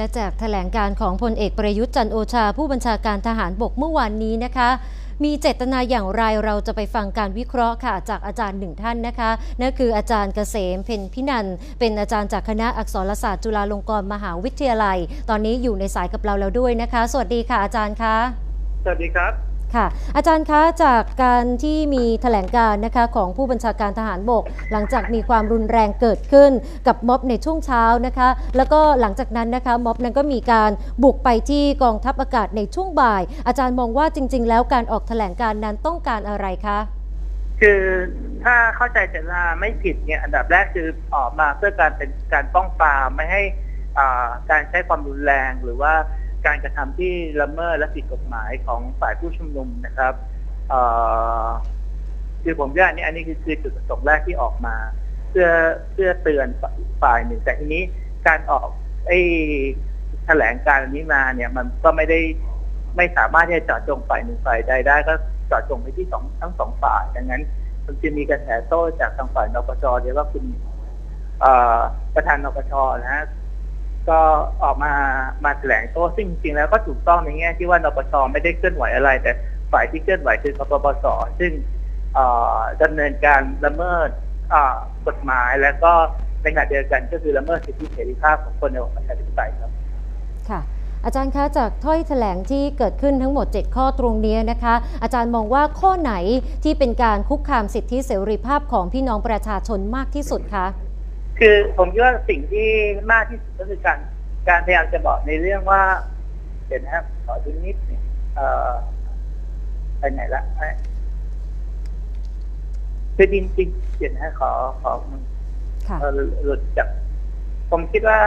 และจากแถลงการของพลเอกประยุทธ์จันโอชา ผู้บัญชาการทหารบกเมื่อวานนี้นะคะ มีเจตนาอย่างไรเราจะไปฟังการวิเคราะห์ค่ะจากอาจารย์หนึ่งท่านนะคะนั่นคืออาจารย์เกษมเพ็ญพินันเป็นอาจารย์จากคณะอักษรศาสตร์จุฬาลงกรณ์มหาวิทยาลัย ตอนนี้อยู่ในสายกับเราแล้วด้วยนะคะ สวัสดีค่ะอาจารย์คะสวัสดีครับ ค่ะ อาจารย์คะจากการที่มีแถลงการนะคะของผู้บัญชาการทหารบก หลังจากมีความรุนแรงเกิดขึ้นกับม็อบในช่วงเช้านะคะ แล้วก็หลังจากนั้นนะคะม็อบนั้นก็มีการบุกไปที่กองทัพอากาศในช่วงบ่าย อาจารย์มองว่าจริง ๆ แล้วการออกแถลงการนั้นต้องการอะไรคะคือถ้าเข้าใจเจตนาไม่ผิดเนี่ยอันดับแรกคือออกมาเพื่อการเป็นการป้องปรามไม่ให้อ่าการใช้ความรุนแรงหรือว่า การกระทำที่ละเมิดและผิดกฎหมายของฝ่ายผู้ชุมนุมนะครับคือผมว่านนี้อันนี้คือคือจุดประสงค์แรกที่ออกมา เพื่อเพื่อเตือนฝ่ายหนึ่งแต่ทีนี้การออกไอ้แถลงการนี้มาเนี่ยมันก็ไม่ได้ไม่สามารถที่จะเจาะจงฝ่ายหนึ่งฝ่ายใดได้ ก็เจาะจงไปที่สองทั้งสองฝ่ายดังนั้นมันจะมีกระแสโต้จากทางฝ่ายนปชเรียกว่าคุณประธานนปชนะฮะ ก็ออกมามาแถลงโต้ซึ่งจริงๆแล้วก็ถูกต้องในแง่ที่ว่านปชไม่ได้เคลื่อนไหวอะไร แต่ฝ่ายที่เคลื่อนไหวคือกปปสซึ่งเอ่อดำเนินการละเมิดกฎหมายแล้วก็ในขณะเดียวกันก็คือละเมิดสิทธิเสรีภาพของคนในประชาธิปไตยครับค่ะอาจารย์คะจากถ้อยแถลงที่เกิดขึ้นทั้งหมด 7 ข้อตรงนี้นะคะ อาจารย์มองว่าข้อไหนที่เป็นการคุกคามสิทธิเสรีภาพของพี่น้องประชาชนมากที่สุดคะ คือผมคิดว่าสิ่งที่มากที่สุดก็คือการการพยายามจะบอกในเรื่องว่าเดี๋ยวนะครับขอดูนิดหนึงเอ่อไปไหนละเอ้ยคือจริงๆเดี๋ยวนะขอขอมันค่ะเอ่อหลุดจาก ผมคิดว่า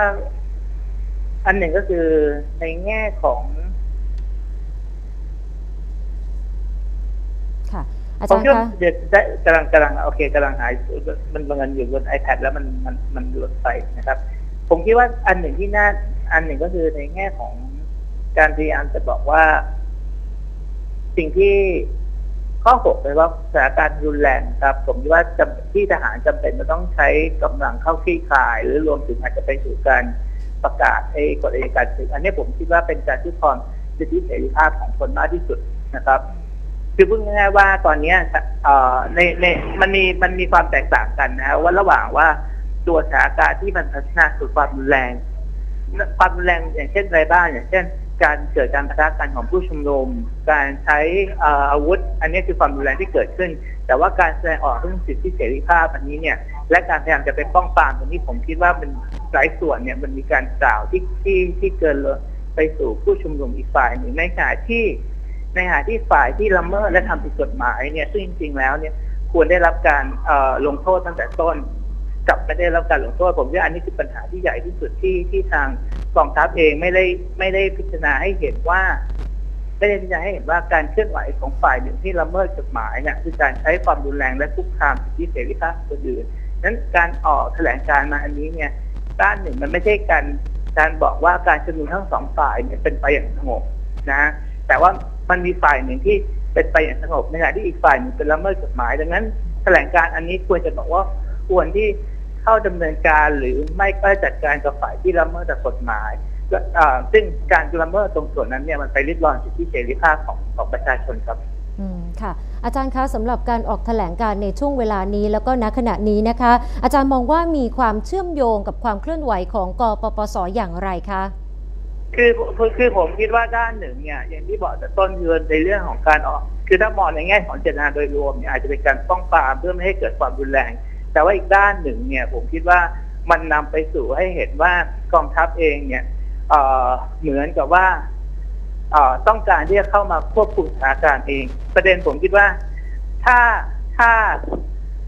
อันหนึ่งก็คือในแง่ของ ค่ะ อาผมจารย์คะเดี๋ยวได้กำลังกำลังโอเคกำลังหายมันบังเอิญอยู่บน iPad แล้วมันมันมันหลุดไปนะครับ ผมคิดว่าอันหนึ่งที่น่าอันหนึ่งก็คือในแง่ของการพยายามจะบอกว่า สิ่งที่ข้อหกเลยว่าสถานการณ์รุนแรงครับ ผมคิดว่าจำที่ทหารจำเป็นจะต้องใช้กำลังเข้าคลี่คลาย หรือรวมถึงอาจจะไปสู่การประกาศไอ้กฎอัยการศึกอันนี้ผมคิดว่าเป็นการที่ครองสิทธิเสรีภาพของคนมากที่สุดนะครับ คือพูดง่ายๆว่าตอนนี้ในในมันมีมันมีความแตกต่างกันนะว่าระหว่างว่าตัวสถานการณ์ที่มันพัฒนาสู่ความรุนแรง ความรุนแรงอย่างเช่นอะไรบ้างอย่างเช่น การเกิดการประทะกันของผู้ชุมนุมการใช้เอ่ออาวุธ อันนี้คือความรุนแรงที่เกิดขึ้น แต่ว่าการแสดงออกเรื่องสิทธิเสรีภาพอันนี้เนี่ย และการพยายามจะไปป้องปรามตรงนี้ผมคิดว่ามันหลายส่วนเนี่ยมันมีการกล่าวที่ที่ที่เกินเลยไปสู่ผู้ชุมนุมอีกฝ่ายหนึ่งในขณะที่ ในขณะที่ฝ่ายที่ละเมิดและทำผิดกฎหมายเนี่ยซึ่งจริงๆแล้วเนี่ยควรได้รับการลงโทษตั้งแต่ต้นกลับไม่ได้รับการลงโทษผมว่าอันนี้คือปัญหาที่ใหญ่ที่สุดที่ที่ทางกองทัพเองไม่ได้ไม่ได้พิจารณาให้เห็นว่าไม่ได้พิจารณาให้เห็นว่าการเคลื่อนไหวของฝ่ายหนึ่งที่ละเมิดกฎหมายเนี่ยคือการใช้ความรุนแรงและคุกคามสิทธิเสรีภาพคนอื่นนั้นการออกแถลงการณ์มาอันนี้เนี่ยด้านหนึ่งมันไม่ใช่การการบอกว่าการชุมนุมทั้งสองฝ่ายเนี่ยเป็นไปอย่างสงบนะ แต่ว่า มันมีฝ่ายหนึ่งที่เป็นไปอย่างสงบในขณะที่อีกฝ่ายหนึ่งเป็นละเมิดกฎหมายดังนั้นแถลงการอันนี้ควรจะบอกว่าควรที่เข้าดำเนินการหรือไม่ก็จัดการกับฝ่ายที่ละเมิดกฎหมายซึ่งการละเมิดตรงส่วนนั้นเนี่ยมันไปริดรอนสิทธิเสรีภาพของของประชาชนครับอืมค่ะ อาจารย์คะสำหรับการออกแถลงการในช่วงเวลานี้แล้วก็ณขณะนี้นะคะ อาจารย์มองว่ามีความเชื่อมโยงกับความเคลื่อนไหวของกปปสอย่างไรคะ คือคือผมคิดว่าด้านหนึ่งเนี่ย อย่างที่บอกแต่ต้นคือในเรื่องของการออก คือถ้ามองในแง่ของเจตนาโดยรวมเนี่ยอาจจะเป็นการป้องปรามเพื่อไม่ให้เกิดความรุนแรง แต่ว่าอีกด้านหนึ่งเนี่ย ผมคิดว่ามันนำไปสู่ให้เห็นว่ากองทัพเองเนี่ยเเหมือนกับว่าต้องการที่จะเข้ามาควบคุมสถานการณ์เอง ประเด็นผมคิดว่า ถ้าถ้า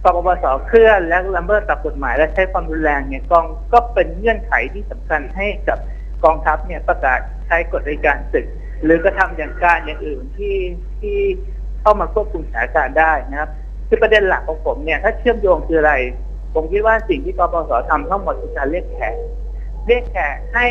กปปสเคลื่อนและละเมิดต่อกฎหมายและใช้ความรุนแรงเนี่ยกองก็เป็นเงื่อนไขที่สำคัญให้กับ กองทัพเนี่ยประกาศใช้กฎอัยการศึก หรือกระทำอย่างการอย่างอื่นที่ที่เข้ามาควบคุมสถานการณ์ได้นะครับ คือประเด็นหลักของผมเนี่ยถ้าเชื่อมโยงคืออะไร ผมคิดว่าสิ่งที่กปปสทำทั้งหมดคือการเรียกแขกเรียกแขกให้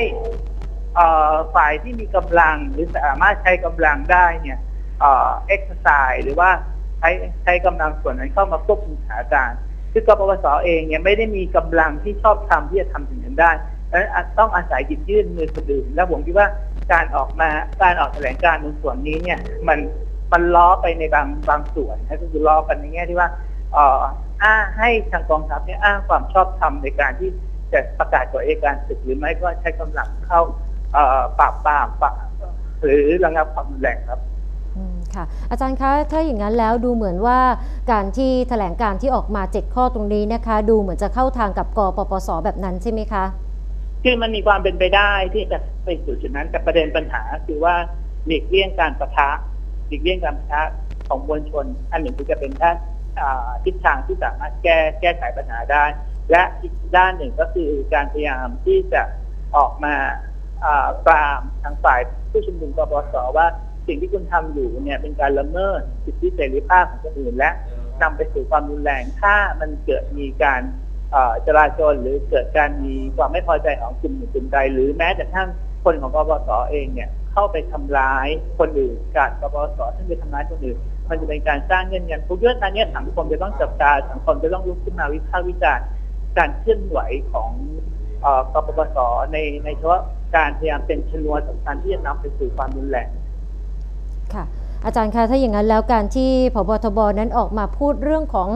เอ่อฝ่ายที่มีกำลังหรือสามารถใช้กำลังได้เนี่ยเอ่อเอ็กซ์ไซหรือว่าใช้ใช้กำลังส่วนนั้นเข้ามาควบคุมสถานการณ์คือกปปสเองเนี่ยไม่ได้มีกำลังที่ชอบทำที่จะทำสิ่งนั้นได้ แเพราะฉะนั้นต้องอาศัยหยิบยื่นมือคนอื่นแล้วผมคิดว่าการออกมาการออกแถลงการณ์ในส่วนนี้เนี่ย มันมันล้อไปในบางบางส่วนนะก็คือล้อกันในแง่ที่ว่าอ่อ้าให้ทางกองทัพเนี่ยอ้างความชอบธรรมในการที่จะประกาศกฎอัยการศึกหรือไม่ก็ใช้กำลังเข้าปราบปรามหรือระงับความรุนแรงครับอืมค่ะอาจารย์คะถ้าอย่างนั้นแล้วดูเหมือนว่าการที่แถลงการที่ออกมา 7 ข้อตรงนี้นะคะ ดูเหมือนจะเข้าทางกับกปปสแบบนั้นใช่ไหมคะ คือมันมีความเป็นไปได้ที่จะไปสู่จุดนั้นแต่ประเด็นปัญหาคือว่าหลีกเลี่ยงการประทะหลีกเลี่ยงการประทะของมวลชน อันหนึ่งคือจะเป็นด้านอ่าทิศทางที่สามารถแก้แก้ไขปัญหาได้ และอีกด้านหนึ่งก็คือการพยายามที่จะออกมาอ่าปรามทางฝ่ายผู้ชุมนุมกปปสว่าสิ่งที่คุณทำอยู่เนี่ยเป็นการละเมิดสิทธิเสรีภาพของคนอื่นและนำไปสู่ความรุนแรงถ้ามันเกิดมีการ จราจรหรือเกิดการมีความไม่พอใจของกลุ่มหนึ่งกลุ่มใดหรือแม้แต่ทั้งคนของกบสเองเนี่ยเข้าไปทำร้ายคนอื่นการกบสซึ่งไปทำร้ายคนอื่น มันจะเป็นการสร้างเงื่อนงำผมคิดว่าตอนนี้สังคมจะต้องจับตาสังคมจะต้องลุกขึ้นมาวิพากษ์วิจารณ์การเคลื่อนไหวของกปปสในในเฉพาะการพยายามเป็นชนวนสำคัญที่จะนำไปสู่ความรุนแรงค่ะอาจารย์คะถ้าอย่างนั้นแล้วการที่พบทบนั้นออกมาพูดเรื่องของ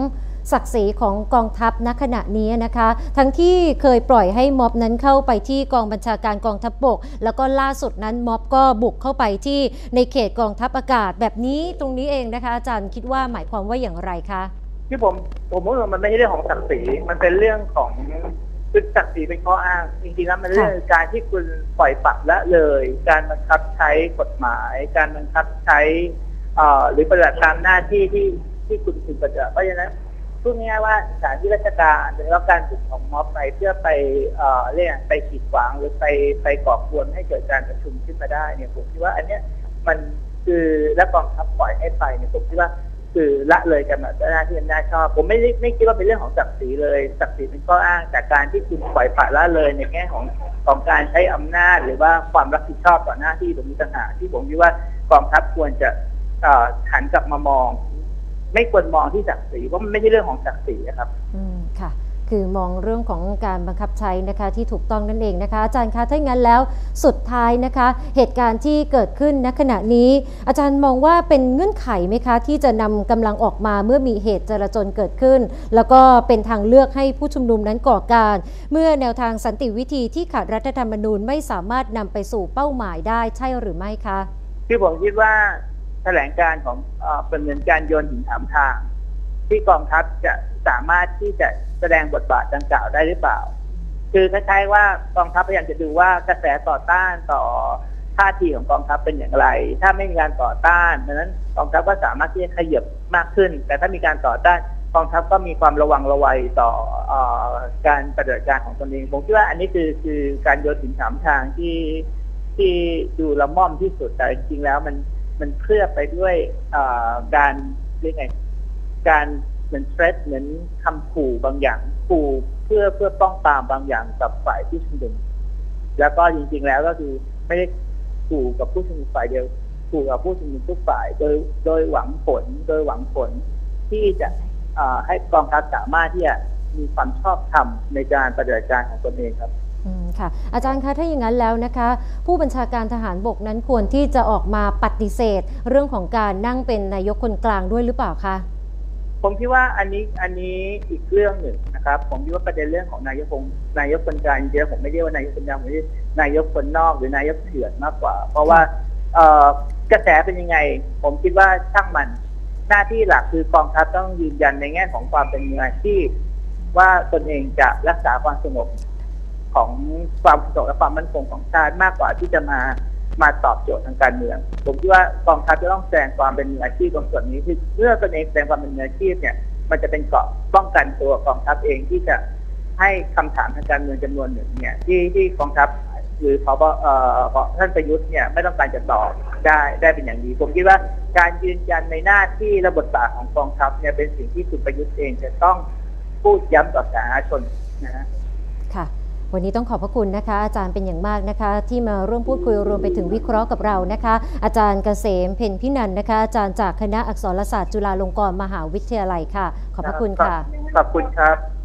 ศักดิ์ศรีของกองทัพณขณะนี้นะคะ ทั้งที่เคยปล่อยให้ม็อบนั้นเข้าไปที่กองบัญชาการกองทัพบก แล้วก็ล่าสุดนั้นม็อบก็บุกเข้าไปที่ในเขตกองทัพอากาศแบบนี้ตรงนี้เองนะคะ อาจารย์คิดว่าหมายความว่าอย่างไรคะที่ผมผมว่ามันไม่ใช่เรื่องของศักดิ์ศรีมันเป็นเรื่องของคือศักดิ์ศรีเป็นข้ออ้าง จริงๆแล้วมันเรื่องการที่คุณปล่อยปละละเลย การบังคับใช้กฎหมาย การบังคับใช้หรือปฏิบัติตามหน้าที่ที่ที่คุณคุณปฏิบัติเพราะฉะนั้น พูดง่ายๆว่าสถานที่ราชการหรือว่าการบุกของม็อบไปเพื่อไปเอ่อเรียกไปขีดขวางหรือไปไปก่อกวนให้เกิดการประชุมขึ้นมาได้เนี่ยผมคิดว่าอันเนี้ยมันคือและกองทัพปล่อยให้ไปเนี่ยผมคิดว่าคือละเลยกันแบบหน้าที่อำนาจชอบผมไม่ได้ไม่คิดว่าเป็นเรื่องของศักดิ์ศรีเลยศักดิ์ศรีเป็นข้ออ้างจากการที่คุณปล่อยปละละเลยในแง่ของของการใช้อำนาจ หรือว่าความรับผิดชอบต่อหน้าที่ตรงนี้ต่างหากที่ผมคิดว่ากองทัพควรจะหันกลับมามอง ไม่ควรมองที่ศักดิ์ศรีเพราะมันไม่ใช่เรื่องของศักดิ์ศรีนะครับอืมค่ะ คือมองเรื่องของการบังคับใช้นะคะที่ถูกต้องนั่นเองนะคะ อาจารย์คะถ้าอย่างนั้นแล้วสุดท้ายนะคะ เหตุการณ์ที่เกิดขึ้นณขณะนี้ อาจารย์มองว่าเป็นเงื่อนไขไหมคะ ที่จะนำกำลังออกมาเมื่อมีเหตุจราจนเกิดขึ้น แล้วก็เป็นทางเลือกให้ผู้ชุมนุมนั้นก่อการ เมื่อแนวทางสันติวิธีที่ขัดรัฐธรรมนูญไม่สามารถนำไปสู่เป้าหมายได้ใช่หรือไม่คะที่ผมคิดว่าแถลงการของเป็นเหมือนการโยนหินถามทาง ที่กองทัพจะสามารถที่จะแสดงบทบาทดังกล่าวได้หรือเปล่า คือคล้ายๆว่ากองทัพพยายามจะดูว่ากระแสต่อต้านต่อท่าทีของกองทัพเป็นอย่างไร ถ้าไม่มีการต่อต้านดังนั้นกองทัพก็สามารถที่จะขยับมากขึ้น แต่ถ้ามีการต่อต้านกองทัพก็มีความระวังระวัยต่อออการปฏิบัติการของตนเอง ผมคิดว่าอันนี้คือคือการโยนหินถามทางที่ที่ดูละม่อมที่สุดแต่จริงๆแล้วมัน มันเคลือบไปด้วยการเรียกไงการเหมือนเทรสเหมือนคำขู่บางอย่างขู่เพื่อเพื่อป้องปรามบางอย่างกับฝ่ายผู้ชุมนุมแล้วก็จริง ๆ แล้วก็คือไม่ได้ขู่กับผู้ชุมนุมฝ่ายเดียวขู่กับผู้ชุมนุมทุกฝ่าย โดยโดยหวังผลโดยหวังผลที่จะให้กองทัพสามารถที่จะมีความชอบธรรมในการปฏิบัติการของตนเองครับ ค่ะอาจารย์คะถ้าอย่างนั้นแล้วนะคะ ผู้บัญชาการทหารบกนั้นควรที่จะออกมาปฏิเสธ เรื่องของการนั่งเป็นนายกคนกลางด้วยหรือเปล่าคะผมคิดว่าอันนี้อันนี้อีกเรื่องหนึ่งนะครับ ผมคิดว่าประเด็นเรื่องของนายกคนนายกคนกลางจริงๆผมไม่เรียกว่านายกคนกลางผมเรียกนายกคนนอกหรือนายกเถื่อนมากกว่า เพราะว่ากระแสเป็นยังไง ผมคิดว่าช่างมันหน้าที่หลักคือกองทัพต้องยืนยันในแง่ของความเป็นมืออาชีพว่าตนเองจะรักษาความสงบ ของความสงบและความมั่นคงของชาติมากกว่าที่จะมามาตอบโจทย์ทางการเมือง ผมคิดว่ากองทัพจะต้องแสดงความเป็นมืออาชีพตรงส่วนนี้คือเมื่อตนเองแสดงความเป็นมืออาชีพเนี่ย มันจะเป็นเกราะป้องกันตัวกองทัพเองที่จะให้คำถามทางการเมืองจำนวนหนึ่งเนี่ย ที่ที่กองทัพหรือพบเอ่อท่านประยุทธ์เนี่ยไม่ต้องการจะตอบได้ได้เป็นอย่างดี ผมคิดว่าการยืนยันในหน้าที่และบทบาทของกองทัพเนี่ยเป็นสิ่งที่คุณประยุทธ์เองจะต้องพูดย้ำต่อสาธารณชนนะฮะค่ะ วันนี้ต้องขอบพระคุณนะคะ อาจารย์เป็นอย่างมากนะคะ ที่มาร่วมพูดคุยรวมไปถึงวิเคราะห์กับเรานะคะ อาจารย์เกษมเพ็ญพินันนะคะ อาจารย์จากคณะอักษรศาสตร์จุฬาลงกรณ์มหาวิทยาลัยค่ะ ขอบพระคุณค่ะ ขอบคุณครับ